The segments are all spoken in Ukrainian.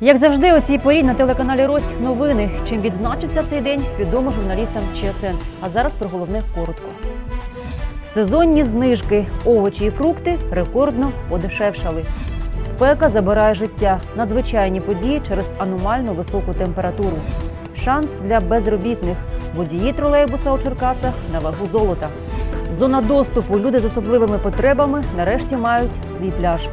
Як завжди, у цій порі на телеканалі Рось новини. Чим відзначився цей день, відомо журналістам ЧСН. А зараз про головне коротко. Сезонні знижки, овочі і фрукти рекордно подешевшали. Спека забирає життя, надзвичайні події через аномально високу температуру. Шанс для безробітних. Водії тролейбуса у Черкасах на вагу золота. Зона доступу. Люди з особливими потребами нарешті мають свій пляж.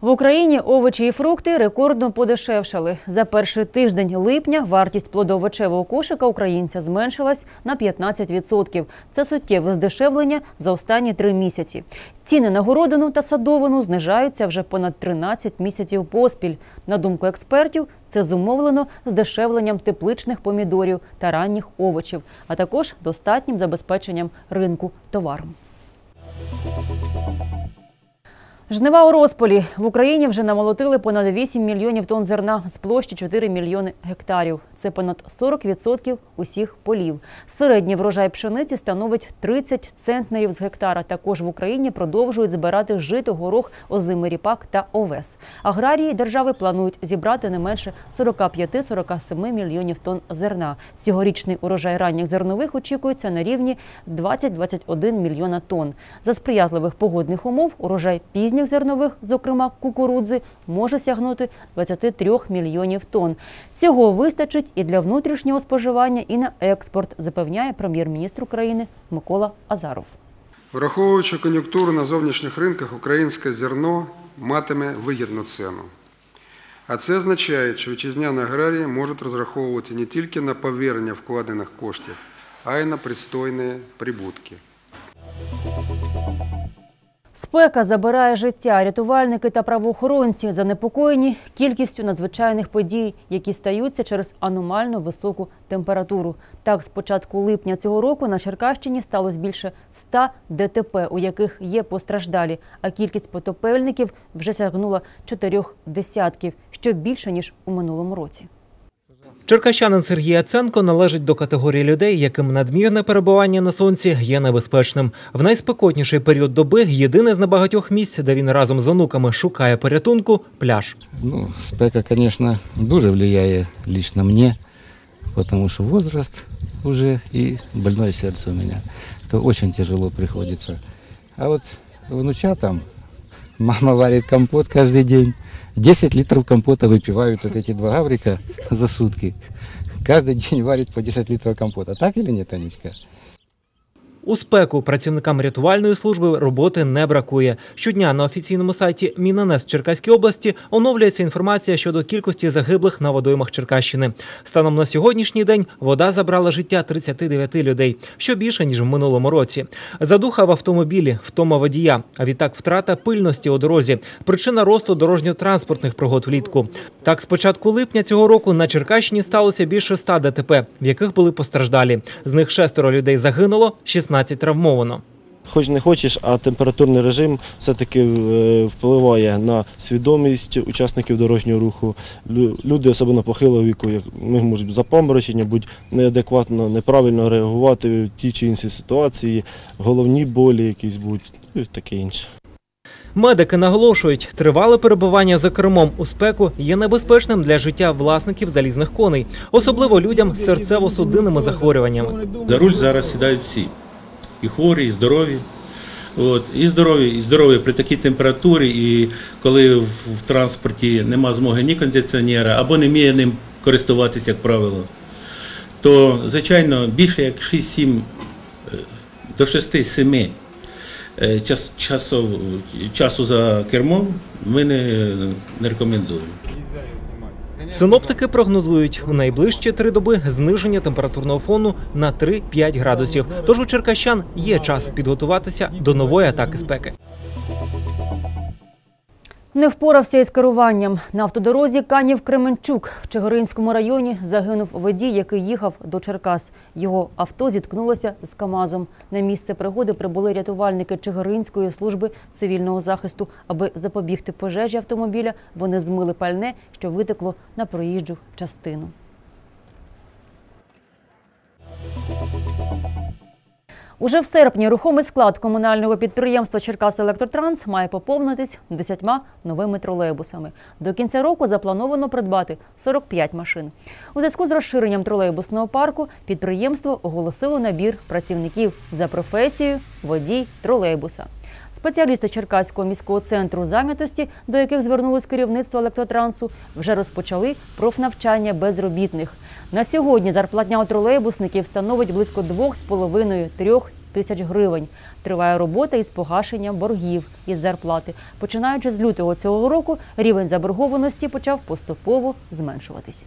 В Україні овочі і фрукти рекордно подешевшали. За перший тиждень липня вартість плодоовочевого кошика українця зменшилась на 15%. Це суттєве здешевлення за останні три місяці. Ціни на городину та садовину знижаються вже понад 13 місяців поспіль. На думку експертів, це зумовлено здешевленням тепличних помідорів та ранніх овочів, а також достатнім забезпеченням ринку товаром. Жнива у розпалі в Україні вже намолотили понад 8 мільйонів тонн зерна з площі 4 мільйони гектарів. Це понад 40% усіх полів. Середній врожай пшениці становить 30 центнерів з гектара. Також в Україні продовжують збирати жито, горох, озимий ріпак та овес. Аграрії держави планують зібрати не менше 45-47 мільйонів тонн зерна. Цьогорічний урожай ранніх зернових очікується на рівні 20-21 мільйона тонн. За сприятливих погодних умов урожай пізніх зернових, зокрема кукурудзи, може сягнути 23 мільйонів тонн. Цього вистачить і для внутрішнього споживання, і на експорт, запевняє прем'єр-міністр України Микола Азаров. Враховуючи кон'юнктуру на зовнішніх ринках, українське зерно матиме вигідну ціну. А це означає, що вітчизняні аграрії можуть розраховувати не тільки на повернення вкладених коштів, а й на пристойні прибутки. Спека забирає життя. Рятувальники та правоохоронці занепокоєні кількістю надзвичайних подій, які стаються через аномально високу температуру. Так, з початку липня цього року на Черкащині сталося більше 100 ДТП, у яких є постраждалі, а кількість потопельників вже сягнула чотирьох десятків, що більше ніж у минулому році. Черкащанин Сергій Яценко належить до категорії людей, яким надмірне перебування на сонці є небезпечним. В найспекотніший період доби єдине з небагатьох місць, де він разом з онуками шукає порятунку пляж. Ну, спека, конечно, дуже влияє лично мне, потому что возраст уже и больное сердце у меня. Это очень тяжело приходится. А вот внучатам мама варит компот каждый день. 10 литров компота выпивают вот эти два гаврика за сутки. Каждый день варит по 10 литров компота. Так или нет, Анечка? У спеку працівникам рятувальної служби роботи не бракує. Щодня на офіційному сайті Мінанес Черкаській області оновлюється інформація щодо кількості загиблих на водоймах Черкащини. Станом на сьогоднішній день вода забрала життя 39 людей, що більше ніж в минулому році. Задуха в автомобілі, втома водія, а відтак втрата пильності у дорозі. Причина росту дорожньо-транспортних пригод влітку. Так, з початку липня цього року на Черкащині сталося більше 100 ДТП, в яких були постраждалі. З них шестеро людей загинуло, 16 травмовано. Хоч не хочеш, а температурний режим все-таки е, впливає на свідомість учасників дорожнього руху. Люди, особливо похилого віку, як ми можуть запаморочення, будь неадекватно, неправильно реагувати в ті чи інші ситуації, головні болі якісь будуть, ну і таке інше. Медики наголошують, тривале перебування за кермом у спеку є небезпечним для життя власників залізних коней, особливо людям з серцево-судинними захворюваннями. За руль зараз сідають всі. І хворі, і здорові. От, і здорові, і здорові при такій температурі, і коли в, в транспорті нема змоги ні кондиціонера, або не вміє ним користуватися, як правило, то, звичайно, більше як 6-7 е, до 6-7 е, час, часу, часу за кермом ми не, не рекомендуємо. Синоптики прогнозують у найближчі три доби зниження температурного фону на 3-5 градусів. Тож у черкащан є час підготуватися до нової атаки спеки. Не впорався із керуванням. На автодорозі Канів Кременчук в Чигиринському районі загинув водій, який їхав до Черкас. Його авто зіткнулося з КАМАЗом. На місце пригоди прибули рятувальники Чигиринської служби цивільного захисту. Аби запобігти пожежі автомобіля, вони змили пальне, що витекло на проїжджу частину. Уже в серпні рухомий склад комунального підприємства Черкас Електротранс має поповнитись 10 новими тролейбусами. До кінця року заплановано придбати 45 машин. У зв'язку з розширенням тролейбусного парку підприємство оголосило набір працівників за професією водій тролейбуса. Спеціалісти Черкаського міського центру зайнятості, до яких звернулось керівництво електротрансу, вже розпочали профнавчання безробітних. На сьогодні зарплатня у тролейбусників становить близько 2,5-3 тисяч гривень. Триває робота із погашенням боргів із зарплати. Починаючи з лютого цього року, рівень заборгованості почав поступово зменшуватись.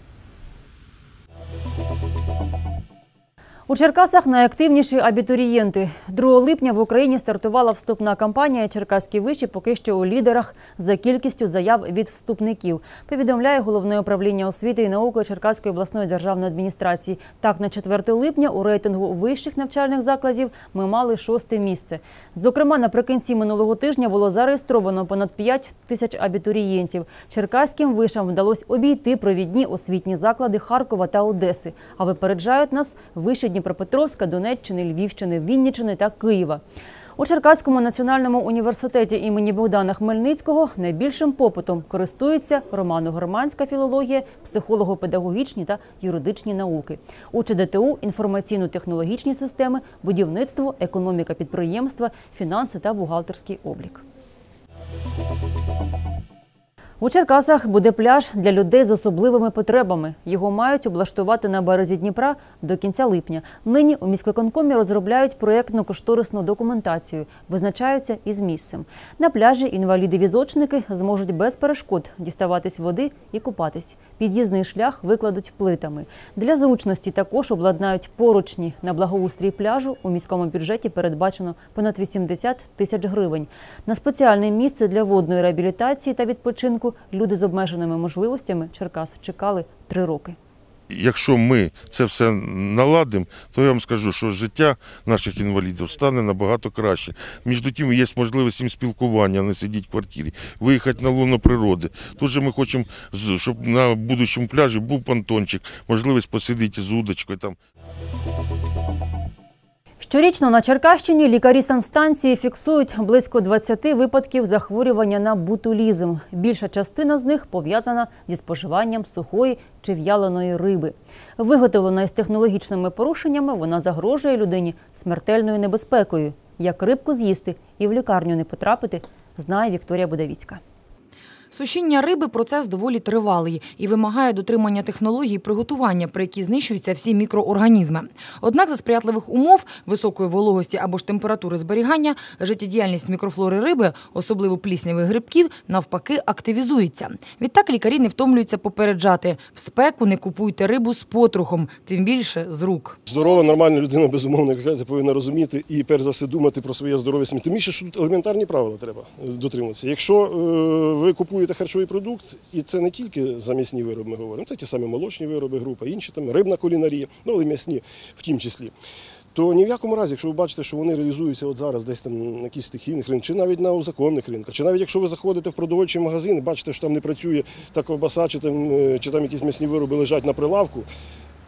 У Черкасах найактивніші абітурієнти. 2 липня в Україні стартувала вступна кампанія Черкаські виші поки що у лідерах за кількістю заяв від вступників. Повідомляє головне управління освіти і науки Черкаської обласної державної адміністрації. Так, на 4 липня у рейтингу вищих навчальних закладів ми мали шосте місце. Зокрема, наприкінці минулого тижня було зареєстровано понад 5 тисяч абітурієнтів. Черкаським вишам вдалося обійти провідні освітні заклади Харкова та Одеси. А випереджають нас виші Дніпропетровська, Донеччини, Львівщини, Вінниччини та Києва. У Черкаському національному університеті імені Богдана Хмельницького найбільшим попитом користуються романо-германська філологія, психолого-педагогічні та юридичні науки. У ЧДТУ інформаційно-технологічні системи, будівництво, економіка підприємства, фінанси та бухгалтерський облік. У Черкасах буде пляж для людей з особливими потребами. Його мають облаштувати на березі Дніпра до кінця липня. Нині у міськвиконкомі розробляють проєктно-кошторисну документацію, визначаються із місцем. На пляжі інваліди-візочники зможуть без перешкод діставатись води і купатись. Під'їзний шлях викладуть плитами. Для зручності також обладнають поручні. На благоустрій пляжу у міському бюджеті передбачено понад 80 тисяч гривень. На спеціальне місце для водної реабілітації та відпочинку люди з обмеженими можливостями Черкас чекали три роки. Якщо ми це все наладимо, то я вам скажу, що життя наших інвалідів стане набагато краще. Між тим є можливість їм спілкування, не сидіти в квартирі, виїхати на луно природи. Тут же ми хочемо, щоб на будущому пляжі був понтончик, можливість посидіти з удочкою там. Щорічно на Черкащині лікарі санстанції фіксують близько 20 випадків захворювання на бутулізм. Більша частина з них пов'язана зі споживанням сухої чи в'яленої риби. Виготовлена із технологічними порушеннями, вона загрожує людині смертельною небезпекою. Як рибку з'їсти і в лікарню не потрапити, знає Вікторія Будавіцька. Сушіння риби процес доволі тривалий і вимагає дотримання технологій приготування, при якій знищуються всі мікроорганізми. Однак за сприятливих умов, високої вологості або ж температури зберігання, життєдіяльність мікрофлори риби, особливо пліснявих грибків, навпаки активізується. Відтак лікарі не втомлюються попереджати – в спеку не купуйте рибу з потрохом, тим більше з рук. Здорова, нормальна людина, безумовно, яка повинна розуміти і перш за все думати про своє здоров'я. Тим більше, що тут елементарні правила треба е, дотримуватися. Якщо е, ви купуєте харчовий продукт, і це не тільки за м'ясні вироби ми говоримо, це ті самі молочні вироби, група, інші там рибна кулінарія, ну але м'ясні в тім числі. То ні в якому разі, якщо ви бачите, що вони реалізуються от зараз десь там на якісь стихійних ринках, чи навіть на законних ринках, чи навіть якщо ви заходите в продовольчий магазин і бачите, що там не працює та ковбаса, чи там, е, чи там якісь м'ясні вироби лежать на прилавку,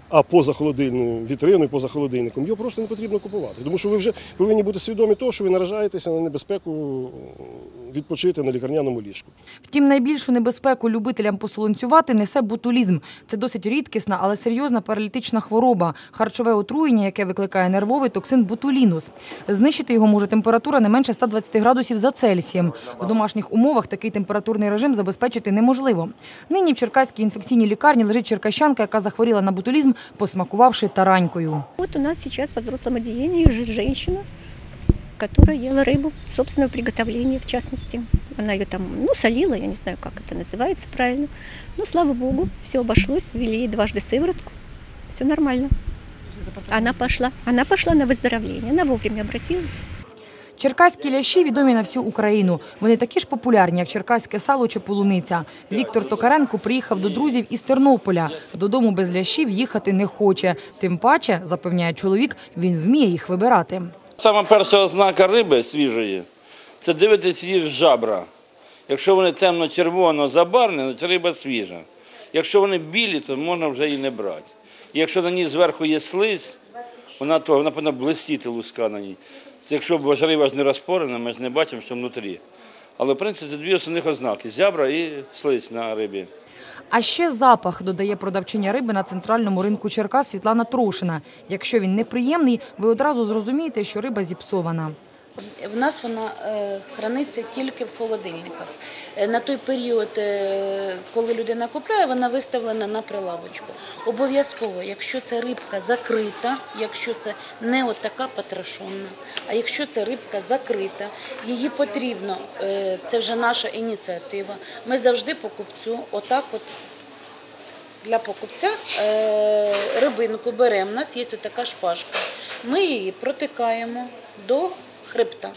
а поза холодильною вітриною, поза холодильником, його просто не потрібно купувати. Тому що ви вже повинні бути свідомі того, що ви наражаєтеся на небезпеку відпочити на лікарняному ліжку. Втім, найбільшу небезпеку любителям посолонцювати несе ботулізм. Це досить рідкісна, але серйозна паралітична хвороба, харчове отруєння, яке викликає нервовий токсин ботулінус. Знищити його може температура не менше 120 градусів за Цельсієм. В домашніх умовах такий температурний режим забезпечити неможливо. Нині в Черкаській інфекційній лікарні лежить черкащанка, яка захворіла на ботулізм, посмакувавши таранькою. Вот у нас сейчас в взрослом отделении лежит женщина, которая ела рыбу собственного приготовления, в частности. Она ее там, ну, солила, я не знаю, как это называется правильно. Но, слава богу, все обошлось, ввели ей дважды сыворотку, все нормально. Она пошла, она пошла на выздоровление, она вовремя обратилась. Черкаські лящі відомі на всю Україну. Вони такі ж популярні, як черкаське сало чи полуниця. Віктор Токаренко приїхав до друзів із Тернополя. Додому без лящів їхати не хоче. Тим паче, запевняє чоловік, він вміє їх вибирати. Сама перша ознака риби свіжої це дивитися її в жабра. Якщо вони темно-червоно забарвлені, то риба свіжа. Якщо вони білі, то можна вже і не брати. Якщо на ній зверху є слизь, Вона то, вона повинна блистіти луска на ній. Це якщо б ж риба ж не розпорена, ми ж не бачимо, що внутрі. Але в принципі це дві основних ознаки зябра і слизь на рибі. А ще запах додає продавчиня риби на центральному ринку Черкас Світлана Трошина. Якщо він неприємний, ви одразу зрозумієте, що риба зіпсована. В нас вона е, храниться тільки в холодильниках. Е, На той період, е, коли людина купляє, вона виставлена на прилавочку. Обов'язково, якщо це рибка закрита, якщо це не от така а якщо це рибка закрита, її потрібно, це вже наша ініціатива. Ми завжди покупцю, отак от для покупця рибинку беремо. У нас є така шпажка. Ми її протикаємо до хребта.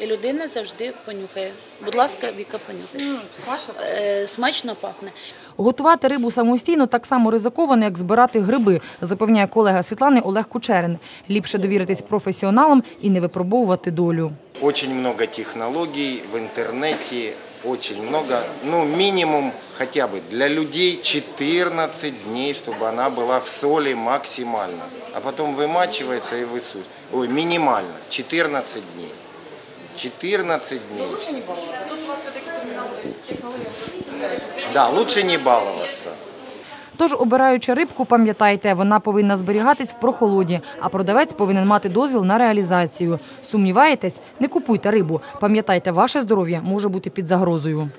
І людина завжди понюхає. Будь ласка, Віка понюхає. Смачно? Е, смачно пахне. Готувати рибу самостійно так само ризиковано, як збирати гриби, запевняє колега Світлани Олег Кучерин. Ліпше довіритись професіоналам і не випробовувати долю. Очень много технологий в интернете, очень много, ну минимум хотя бы для людей 14 дней, чтобы она была в соли максимально. А потом вымачивается и высушивается. Ой, минимально 14 дней. 14 дней. Тут у вас все-таки технологія. Да, лучше не баловаться. Тож, обираючи рибку, пам'ятайте, вона повинна зберігатись в прохолоді, а продавець повинен мати дозвіл на реалізацію. Сумніваєтесь? Не купуйте рибу. Пам'ятайте, ваше здоров'я може бути під загрозою.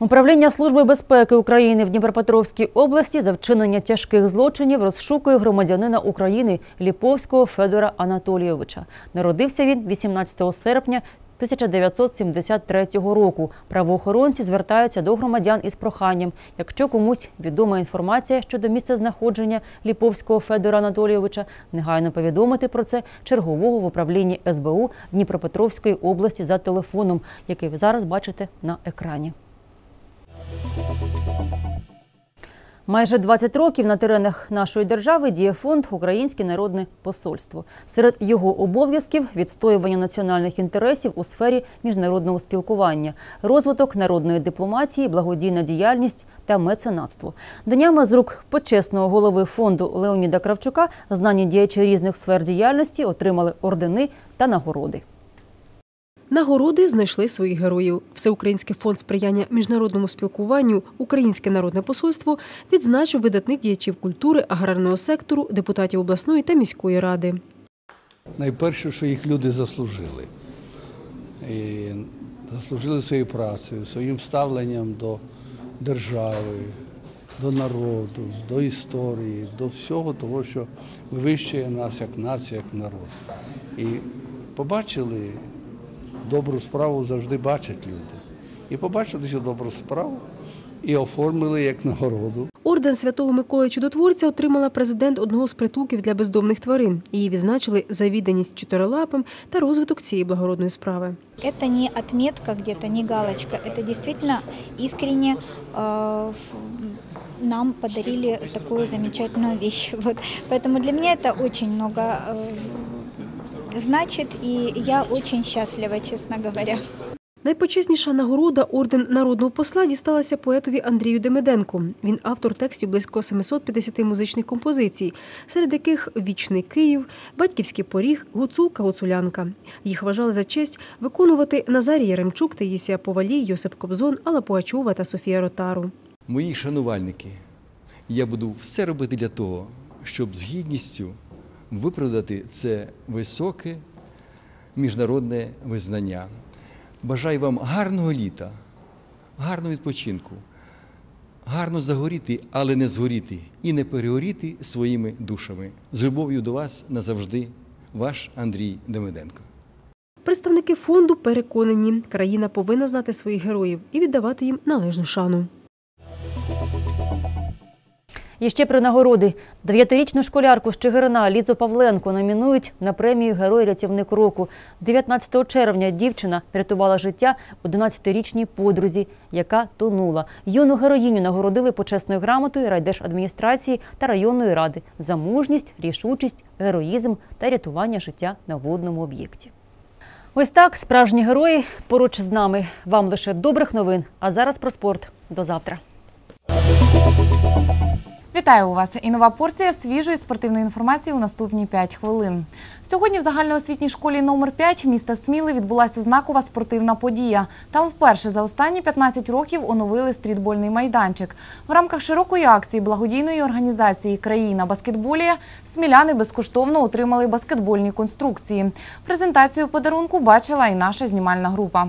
Управління Служби безпеки України в Дніпропетровській області за вчинення тяжких злочинів розшукує громадянина України Ліповського Федора Анатолійовича. Народився він 18 серпня 1973 року. Правоохоронці звертаються до громадян із проханням. Якщо комусь відома інформація щодо місця знаходження Ліповського Федора Анатолійовича, негайно повідомити про це чергового в управлінні СБУ Дніпропетровської області за телефоном, який ви зараз бачите на екрані. Майже 20 років на теренах нашої держави діє фонд Українське народне посольство. Серед його обов'язків відстоювання національних інтересів у сфері міжнародного спілкування, розвиток народної дипломатії, благодійна діяльність та меценатство. Днями з рук почесного голови фонду Леоніда Кравчука знані діячі різних сфер діяльності отримали ордени та нагороди. Нагороди знайшли своїх героїв. Всеукраїнський фонд сприяння міжнародному спілкуванню, Українське народне посольство відзначив видатних діячів культури, аграрного сектору, депутатів обласної та міської ради. Найперше, що їх люди заслужили. І заслужили своєю працею, своїм ставленням до держави, до народу, до історії, до всього того, що вивищує нас як націю, як народ. І побачили добру справу завжди бачать люди. І побачили цю добру справу і оформили як нагороду. Орден Святого Миколи Чудотворця отримала президент одного з притулків для бездомних тварин. Її відзначили за відданість чотирилапим та розвиток цієї благородної справи. Это не отметка где-то, не галочка. Это действительно искренне э, в- нам подарили такую замечательную вещь. Вот. Поэтому для меня это очень много э, значит, и я очень счастлива, честно говоря. Найпочесніша нагорода орден народного посла дісталася поетові Андрію Демиденку. Він автор текстів близько 750 музичних композицій, серед яких Вічний Київ, Батьківський поріг, Гуцулка, Гуцулянка. Їх вважали за честь виконувати Назарій Яремчук, Таїсія Повалій, Йосип Кобзон, Алла Пугачова та Софія Ротару. Мої шанувальники, я буду все робити для того, щоб з гідністю виправдати це високе міжнародне визнання. Бажаю вам гарного літа, гарного відпочинку, гарно загоріти, але не згоріти і не перегоріти своїми душами. З любов'ю до вас назавжди, ваш Андрій Демиденко. Представники фонду переконані, країна повинна знати своїх героїв і віддавати їм належну шану. І ще про нагороди. Дев'ятирічну школярку з Чигирина Лізу Павленко номінують на премію Герой рятівник року. 19 червня дівчина врятувала життя 11-річній подрузі, яка тонула. Юну героїню нагородили почесною грамотою райдержадміністрації та районної ради за мужність, рішучість, героїзм та рятування життя на водному об'єкті. Ось так справжні герої поруч з нами. Вам лише добрих новин. А зараз про спорт. До завтра. Вітаю у вас! І нова порція свіжої спортивної інформації у наступні 5 хвилин. Сьогодні в загальноосвітній школі номер 5 міста Сміли відбулася знакова спортивна подія. Там вперше за останні 15 років оновили стрітбольний майданчик. В рамках широкої акції благодійної організації Країна баскетболія сміляни безкоштовно отримали баскетбольні конструкції. Презентацію подарунку бачила і наша знімальна група.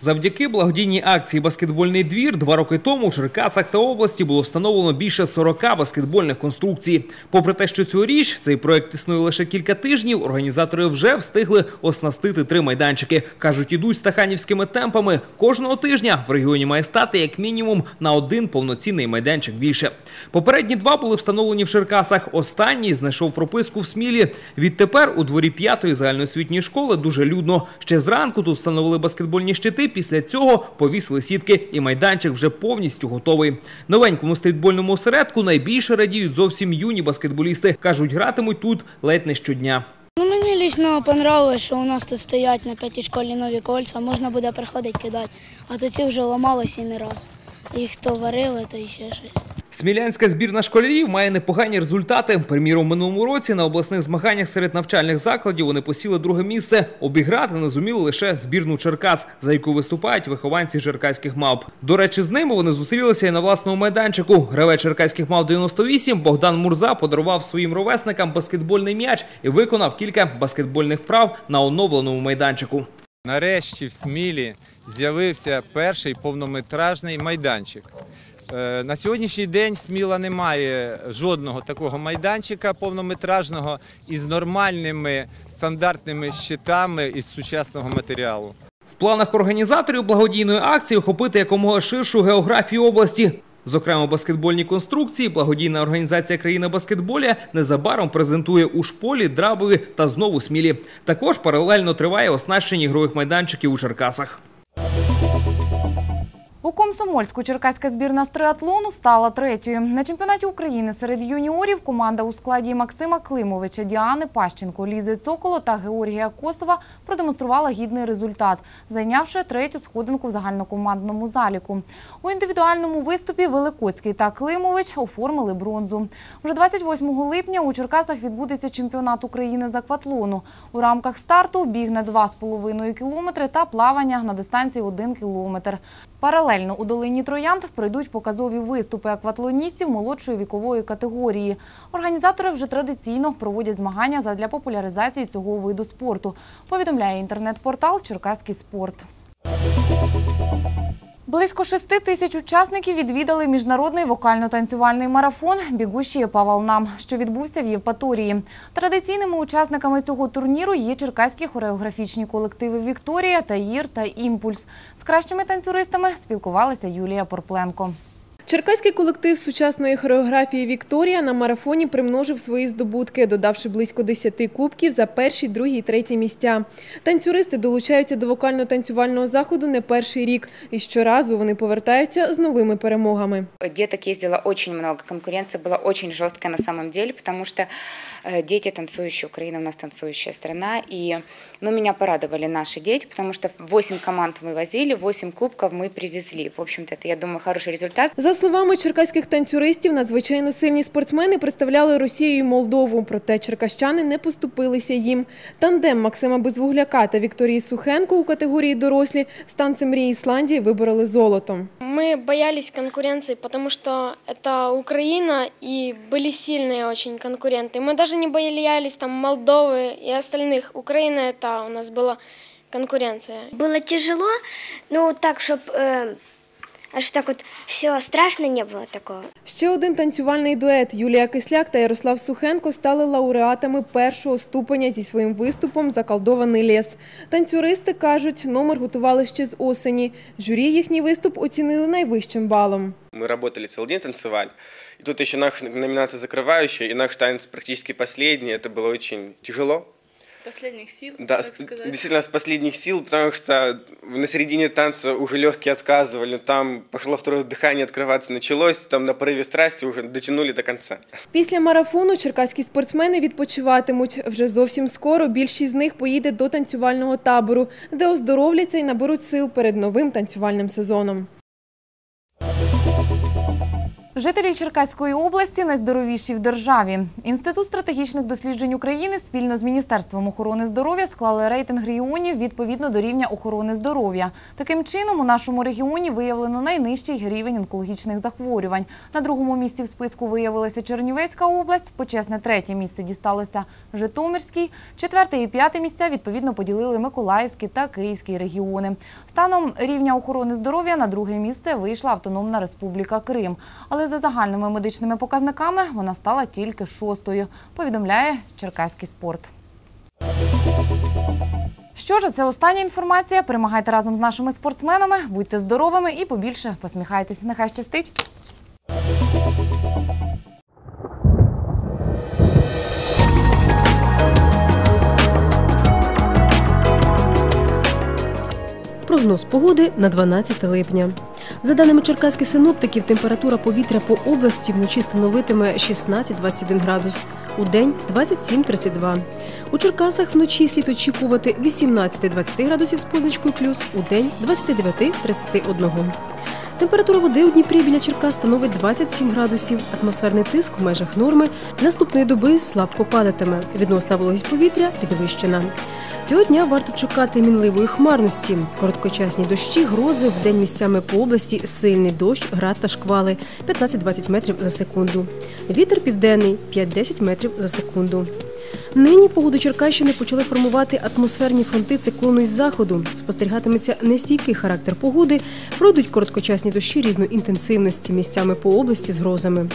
Завдяки благодійній акції Баскетбольний двір два роки тому у Черкасах та області було встановлено більше 40 баскетбольних конструкцій. Попри те, що цьогоріч цей проект існує лише кілька тижнів, організатори вже встигли оснастити три майданчики. кажуть, ідуть стаханівськими темпами. Кожного тижня в регіоні має стати як мінімум на один повноцінний майданчик більше. Попередні два були встановлені в Черкасах. Останній знайшов прописку в Смілі. Відтепер у дворі п'ятої загальноосвітньої школи дуже людно. Ще зранку тут встановили баскетбольні щити. Після цього повісили сітки, і майданчик вже повністю готовий. Новенькому стрітбольному осередку найбільше радіють зовсім юні баскетболісти. кажуть, гратимуть тут ледь не щодня. Ну, мені лично понравилось, що у нас тут стоять на п'ятій школі нові кольця, можна буде приходити кидати. А то ці вже ламалися і не раз. Їх то варили, то і ще щось. Смілянська збірна школярів має непогані результати. Приміром, минулому році на обласних змаганнях серед навчальних закладів вони посіли друге місце. Обіграти не зуміли лише збірну Черкас, за яку виступають вихованці черкаських мавп. До речі, з ними вони зустрілися і на власному майданчику. Гравець черкаських мав 98 Богдан Мурза подарував своїм ровесникам баскетбольний м'яч і виконав кілька баскетбольних вправ на оновленому майданчику. Нарешті в Смілі з'явився перший повнометражний майданчик. Е, На сьогоднішній день Сміла не має жодного такого майданчика повнометражного із нормальними стандартними щитами із сучасного матеріалу. В планах організаторів благодійної акції охопити якомога ширшу географію області. Зокрема, баскетбольні конструкції благодійна організація країна баскетболя незабаром презентує у шполі, драбові та знову смілі. Також паралельно триває оснащення ігрових майданчиків у Черкасах. Комсомольську черкаська збірна з триатлону стала третьою. На чемпіонаті України серед юніорів команда у складі Максима Климовича, Діани Пащенко, Лізи Цоколо та Георгія Косова продемонструвала гідний результат, зайнявши третю сходинку в загальнокомандному заліку. У індивідуальному виступі Великоцький та Климович оформили бронзу. Вже 28 липня у Черкасах відбудеться чемпіонат України з акватлону. У рамках старту біг на 2,5 кілометри та плавання на дистанції 1 кілометр. Паралельно у долині Троянд пройдуть показові виступи акватлоністів молодшої вікової категорії. Організатори вже традиційно проводять змагання задля популяризації цього виду спорту. Повідомляє інтернет-портал Черкаський спорт. Близько шести тисяч учасників відвідали міжнародний вокально-танцювальний марафон Бігущий по волнам», що відбувся в Євпаторії. Традиційними учасниками цього турніру є черкаські хореографічні колективи «Вікторія», «Таїр» та «Імпульс». З кращими танцюристами спілкувалася Юлія Порпленко. Черкаський колектив сучасної хореографії Вікторія на марафоні примножив свої здобутки, додавши близько 10 кубків за перші, другі і треті місця. Танцюристи долучаються до вокально-танцювального заходу не перший рік, і щоразу вони повертаються з новими перемогами. Діток їздила очень много, конкуренція була очень жорстка на самом деле, тому э, дети танцующие, Украина у нас танцующая страна, и ну, меня порадовали наши дети, потому что 8 команд мы возили, 8 кубков мы привезли. В общем-то, это, я думаю, хороший результат. За словами черкаських танцюристів, надзвичайно сильні спортсмени представляли Росію і Молдову, проте черкащани не поступилися їм. Тандем Максима Безвугляка та Вікторії Сухенко у категорії дорослі з танцем мрії Ісландії вибороли золото. Мы боялись конкуренции, потому что это Украина и были сильные очень конкуренты. Мы даже не боялись там Молдовы и остальных. Украина это у нас была конкуренция. Было тяжело, но так, чтобы аж так вот все страшно не было такого. Ще один танцювальний дует Юлія Кисляк та Ярослав Сухенко стали лауреатами першого ступеня зі своїм виступом Заколдований ліс. Танцюристи кажуть, номер готували ще з осені. Журі їхній виступ оцінили найвищим балом. Мы работали целый день, танцевали. И тут еще наша номинация закрывающая, и наш танец практически последний. Это было очень тяжело. С последних сил, Да, так с- сказать. действительно с последних сил, потому что на середине танца уже легкие отказывали, но там пошло второе дыхание открываться началось, там на порыве страсти уже дотянули до конца. Після марафону черкаські спортсмени відпочиватимуть. Вже зовсім скоро більшість з них поїде до танцювального табору, де оздоровляться і наберуть сил перед новим танцювальним сезоном. Жителі Черкаської області найздоровіші в державі. Інститут стратегічних досліджень України спільно з Міністерством охорони здоров'я склали рейтинг регіонів відповідно до рівня охорони здоров'я. Таким чином, у нашому регіоні виявлено найнижчий рівень онкологічних захворювань. На другому місці в списку виявилася Чернівецька область. Почесне третє місце дісталося Житомирській. Четверте і п'яте місця відповідно поділили Миколаївський та Київський регіони. Станом рівня охорони здоров'я на друге місце вийшла Автономна Республіка Крим. Але за загальними медичними показниками вона стала тільки шостою, повідомляє Черкаський спорт. Що ж, це остання інформація. Перемагайте разом з нашими спортсменами, будьте здоровими і побільше посміхайтесь. Нехай щастить! Прогноз погоди на 12 липня. За даними черкаських синоптиків, температура повітря по області вночі становитиме 16-21 градус, у день 27-32. У Черкасах вночі слід очікувати 18-20 градусів з позначкою плюс, у день 29-31. Температура води у Дніпрі біля Черкас становить 27 градусів. Атмосферний тиск в межах норми. Наступної доби слабко падатиме. Відносна вологість повітря підвищена. Цього дня варто чекати мінливої хмарності. Короткочасні дощі, грози, в день місцями по області сильний дощ, град та шквали 15-20 метрів за секунду. Вітер південний 5-10 метрів за секунду. Нині погоду Черкащини почали формувати атмосферні фронти циклону із заходу. Спостерігатиметься нестійкий характер погоди, пройдуть короткочасні дощі різної інтенсивності місцями по області з грозами.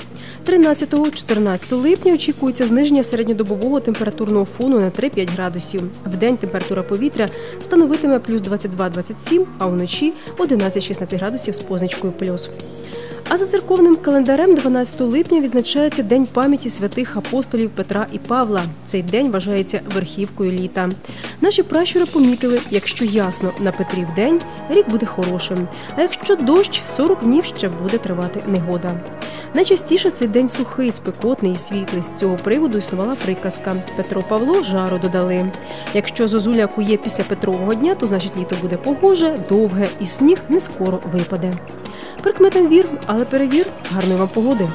13-14 липня очікується зниження середньодобового температурного фону на 3-5 градусів. Вдень температура повітря становитиме плюс 22-27, а вночі 11-16 градусів з позначкою плюс. А за церковним календарем 12 липня відзначається День пам'яті святих апостолів Петра і Павла. Цей день вважається верхівкою літа. Наші пращури помітили, якщо ясно на Петрів день, рік буде хорошим. А якщо дощ, 40 днів ще буде тривати негода. Найчастіше цей день сухий, спекотний і світлий. З цього приводу існувала приказка Петро Павло жару додали. Якщо зозуля кує після Петрового дня, то значить літо буде погоже, довге і сніг не скоро випаде. Прикметам вір, але перевір. Гарної вам погоди.